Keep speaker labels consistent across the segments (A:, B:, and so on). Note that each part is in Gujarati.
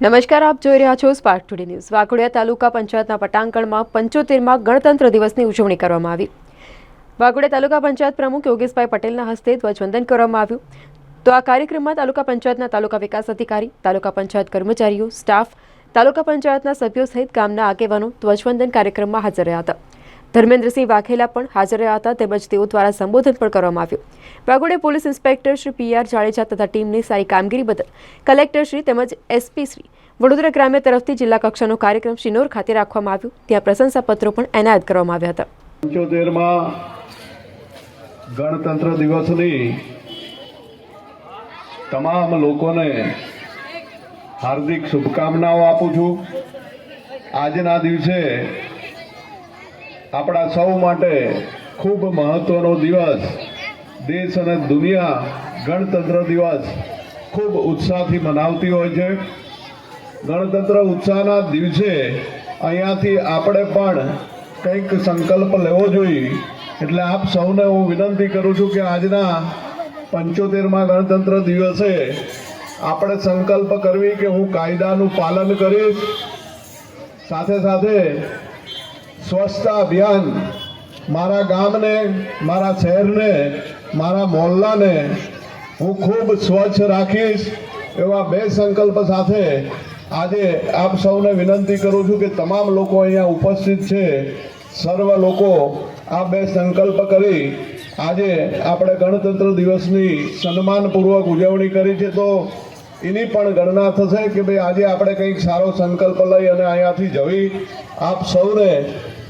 A: નમસ્કાર, આપ જોઈ રહ્યા છો Spark Today News Vaghodia taluka પંચાયતના પટાંગણમાં પંચોતેરમાં ગણતંત્ર દિવસની ઉજવણી કરવામાં આવી. વાઘોડિયા તાલુકા પંચાયત પ્રમુખ યોગેશભાઈ પટેલના હસ્તે ધ્વજવંદન કરવામાં આવ્યું. તો આ કાર્યક્રમમાં તાલુકા પંચાયતના તાલુકા વિકાસ અધિકારી, તાલુકા પંચાયત કર્મચારીઓ, સ્ટાફ, તાલુકા પંચાયતના સભ્યો સહિત ગામના આગેવાનો ધ્વજવંદન કાર્યક્રમમાં હાજર રહ્યા હતા. ધર્મેન્દ્રસિંહ વાઘેલા પણ હાજર રહ્યા હતા, તેમજ તેઓ દ્વારા સંબોધન પણ કરવામાં આવ્યું. Vaghode police inspector Shri P R Jadeja તથા ટીમની સારી કામગીરી બદલ કલેક્ટર શ્રી તેમજ એસપી શ્રી વડોદરા ગ્રામ્ય તરફથી જિલ્લા કક્ષાનો કાર્યક્રમ શિનોર ખાતે રાખવામાં આવ્યો. ત્યાં પ્રશંસાપત્રો પણ એનાયત કરવામાં આવ્યા હતા.
B: પંચોતેરમાં ગણતંત્ર દિવસની તમામ લોકોને હાર્દિક શુભકામનાઓ આપું છું. આજના દિવસે આપણા સૌ માટે ખૂબ મહત્વનો દિવસ. દેશ અને દુનિયા ગણતંત્ર દિવસ ખૂબ ઉત્સાહથી મનાવતી હોય છે. ગણતંત્ર ઉત્સાહના દિવસે અહીંયાથી આપણે પણ કંઈક સંકલ્પ લેવો જોઈએ. એટલે આપ સૌને હું વિનંતી કરું છું કે આજના પંચોતેરમાં ગણતંત્ર દિવસે આપણે સંકલ્પ કરવી કે હું કાયદાનું પાલન કરીશ. સાથે સાથે સ્વચ્છતા અભિયાન મારા ગામને, મારા શહેરને, મારા મોહલ્લાને હું ખૂબ સ્વચ્છ રાખીશ એવા બે સંકલ્પ સાથે આજે આપ સૌને વિનંતી કરું છું કે તમામ લોકો અહીંયા ઉપસ્થિત છે. સર્વ લોકો આ બે સંકલ્પ કરી આજે આપણે ગણતંત્ર દિવસની સન્માનપૂર્વક ઉજવણી કરી છે. તો એની પણ ગણના થશે કે ભાઈ આજે આપણે કંઈક સારો સંકલ્પ લઈ અને અહીંયાથી જવી. આપ સૌને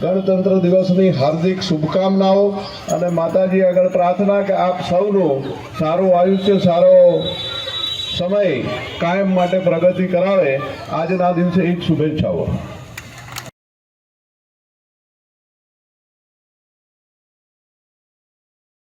B: ગણતંત્ર દિવસની હાર્દિક શુભકામનાઓ અને માતાજી આગળ પ્રાર્થના કે આપ સૌનું સારું આયુષ્ય, સારો સમય કાયમ માટે પ્રગતિ કરાવે. આજના દિવસે એ જ શુભેચ્છાઓ.